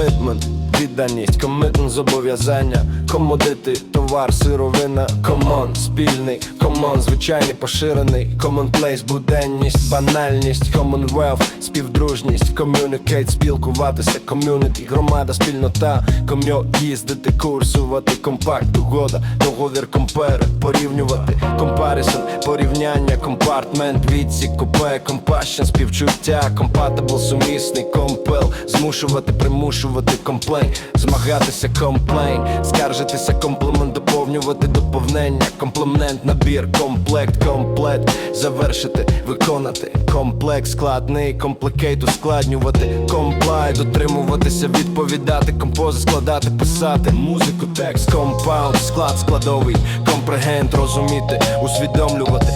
commitment відданість, комитн зобов'язання, комодити, товар, сировина, комон, спільний, комон, звичайний, поширений, комонплейс, буденність, банальність, commonwealth, співдружність, ком'юникейт, спілкуватися, ком'юніті, громада, спільнота, ком'йо, їздити, курсувати, компакт, угода, договір, компер, порівнювати, компарісон, порівняння, компартмент, відсік, купе, компашн, співчуття, компатабл, сумісний, компел, змушувати, примушувати, комплейн, змагатися, комплейн, скаржитися, комплемент, доповнювати, доповнення, комплемент, набір, комплект, комплект, завершити, виконати, комплекс, складний, комплікейт, ускладнювати, комплай, дотримуватися, відповідати, компози, складати, писати, музику, текст, компаунд, склад складовий, компрегент, розуміти, усвідомлювати,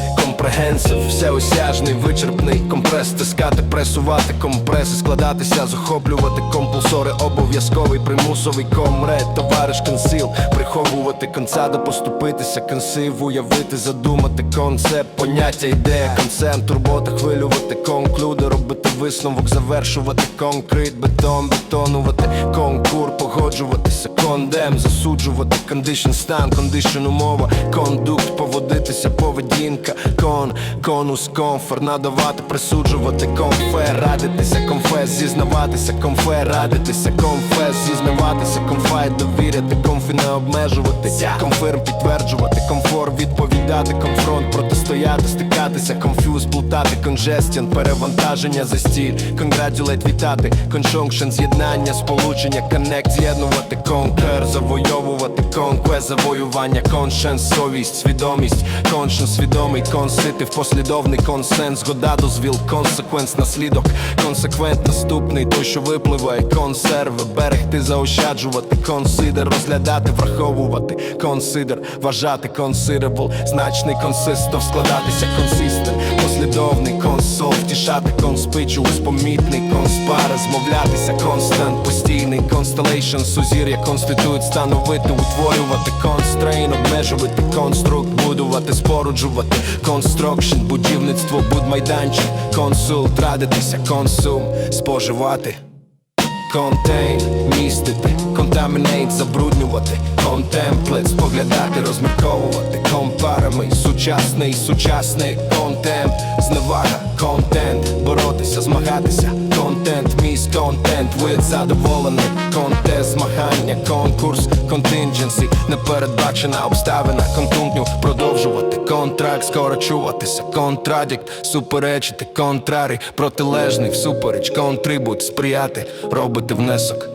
компрегенсив, всеосяжний, вичерпний, компрес, стискати, пресувати, компреси, складатися, захоплювати, компулсори, обов'язковий, примусовий, комред, товариш, консил, приховувати конца, допоступитися, консив, уявити, задумати, концепт, поняття, ідея, концент, турбота, хвилювати, конклюди, робити висновок, завершувати, конкрет, бетон, бетонувати, конкур, погоджуватися, кондем, засуджувати, кондишн, стан, кондишн, умова, кондукт, поводитися, поведінка, кон, конус, комфорт, надавати, присуджувати, конфе, радитися, конфес, зізнаватися, конфе, радитися, конфес, зізнаватися, конфайт, довіряти, конфі не обмежувати, конфирм підтверджувати, комфорт, відповідати, конфронт, протистояти, стикатися, конфюз, плутати, конжестіон, перевантаження, застіль, конгратюлейт, вітати, коншонкшн, з'єднання, сполучення, коннект, з'єднувати, конкер, завойовувати, конквест, завоювання, коншенс, совість, свідомість, коншен, свідомий, конситив, послідовний консенс, года дозвіл, консеквенс, наслідок, консеквент, наступний, той, що випливає, консерви, берегти, заощаджувати, консидер, розглядати, враховувати, консидер, вважати, консидербл, значний консистов, складатися, консол, втішати, конспичуус, помітний, конспар, змовлятися, констант, постійний, констелейшн, сузір'я, конститують, становити, утворювати, констрейн, обмежувати, конструкт, будувати, споруджувати, констрокшн, будівництво, будмайданчик, консулт, радитися, консум, споживати. Контейн, містити, контамінейт, забруднювати, контемплет, споглядати, розмірковувати, компарами, сучасний, сучасний контент, боротися, контент, міс, контент, вид задоволений, контест, змагання, конкурс, континдженсі, непередбачена обставина, контункню, продовжувати, контракт, скорочуватися, контрадікт, суперечити, контрарій, протилежний, всупереч, контрибут, сприяти, робити внесок,